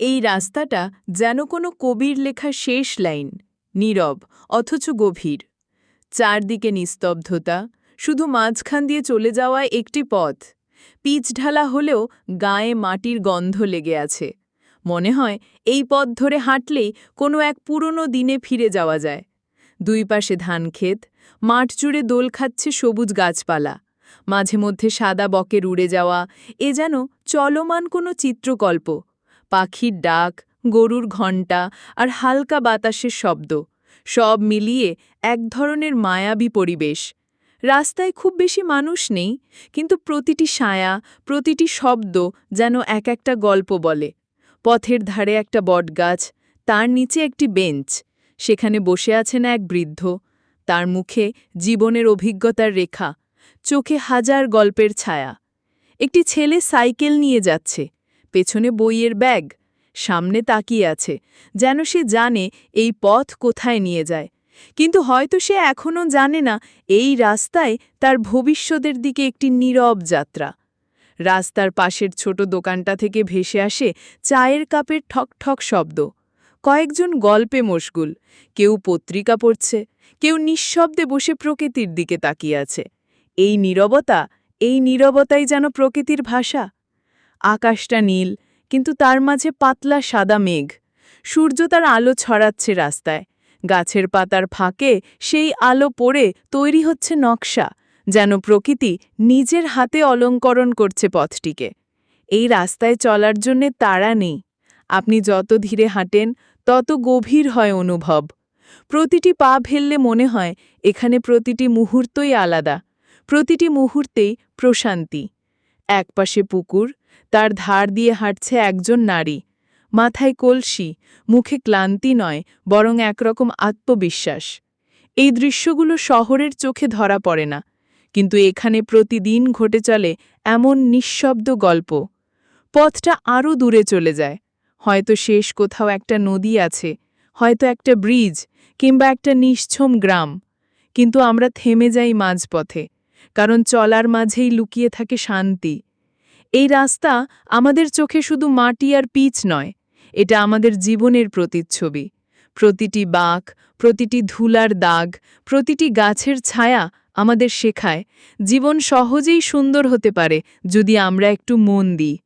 এই রাস্তাটা যেন কোনো কবির লেখা শেষ লাইন, নীরব, অথচ গভীর। চারদিকে নিস্তব্ধতা, শুধু মাঝখান দিয়ে চলে যাওয়া একটি পথ। পিচ ঢালা হলেও গায়ে মাটির গন্ধ লেগে আছে। মনে হয় এই পথ ধরে হাঁটলেই কোনো এক পুরনো দিনে ফিরে যাওয়া যায়। দুই পাশে ধানক্ষেত মাঠ জুড়ে দোল খাচ্ছে সবুজ গাছপালা। মাঝে মধ্যে সাদা বকের উড়ে যাওয়া, এ যেন চলমান কোনো চিত্রকল্প। পাখির ডাক, গরুর ঘণ্টা আর হালকা বাতাসের শব্দ, সব মিলিয়ে এক ধরনের মায়াবী পরিবেশ। রাস্তায় খুব বেশি মানুষ নেই, কিন্তু প্রতিটি ছায়া প্রতিটি শব্দ যেন এক একটা গল্প বলে। পথের ধারে একটা বটগাছ, তার নিচে একটি বেঞ্চ, সেখানে বসে আছেন এক বৃদ্ধ। তার মুখে জীবনের অভিজ্ঞতার রেখা, চোখে হাজার গল্পের ছায়া। একটি ছেলে সাইকেল নিয়ে যাচ্ছে। পেছনে বইয়ের ব্যাগ। সামনে তাকিয়ে আছে, যেন সে জানে এই পথ কোথায় নিয়ে যায়। কিন্তু হয়তো সে এখনও জানে না এই রাস্তায় তার ভবিষ্যতের দিকে একটি নীরব যাত্রা। রাস্তার পাশের ছোট দোকানটা থেকে ভেসে আসে চায়ের কাপের ঠক ঠক শব্দ। কয়েকজন গল্পে মশগুল, কেউ পত্রিকা পড়ছে, কেউ নিঃশব্দে বসে প্রকৃতির দিকে তাকিয়ে আছে। এই নীরবতা, এই নীরবতাই যেন প্রকৃতির ভাষা। আকাশটা নীল, কিন্তু তার মাঝে পাতলা সাদা মেঘ। সূর্য তার আলো ছড়াচ্ছে রাস্তায়। গাছের পাতার ফাঁকে সেই আলো পড়ে তৈরি হচ্ছে নকশা, যেন প্রকৃতি নিজের হাতে অলঙ্করণ করছে পথটিকে। এই রাস্তায় চলার জন্যে তাড়া নেই। আপনি যত ধীরে হাঁটেন, তত গভীর হয় অনুভব। প্রতিটি পা ফেললে মনে হয়, এখানে প্রতিটি মুহূর্তই আলাদা। প্রতিটি মুহূর্তেই প্রশান্তি। একপাশে পুকুর তার ধার দিয়ে হাঁটছে একজন নারী। মাথায় কলসি, মুখে ক্লান্তি নয়, বরং একরকম আত্মবিশ্বাস। এই দৃশ্যগুলো শহরের চোখে ধরা পড়ে না, কিন্তু এখানে প্রতিদিন ঘটে চলে এমন নিঃশব্দ গল্প। পথটা আরও দূরে চলে যায়। হয়তো শেষ কোথাও একটা নদী আছে, হয়তো একটা ব্রিজ, কিংবা একটা নিশ্ছম গ্রাম। কিন্তু আমরা থেমে যাই মাঝপথে, কারণ চলার মাঝেই লুকিয়ে থাকে শান্তি। এই রাস্তা আমাদের চোখে শুধু মাটি আর পিচ নয়, এটা আমাদের জীবনের প্রতিচ্ছবি। প্রতিটি বাক, প্রতিটি ধুলার দাগ, প্রতিটি গাছের ছায়া আমাদের শেখায়, জীবন সহজেই সুন্দর হতে পারে যদি আমরা একটু মন দিই।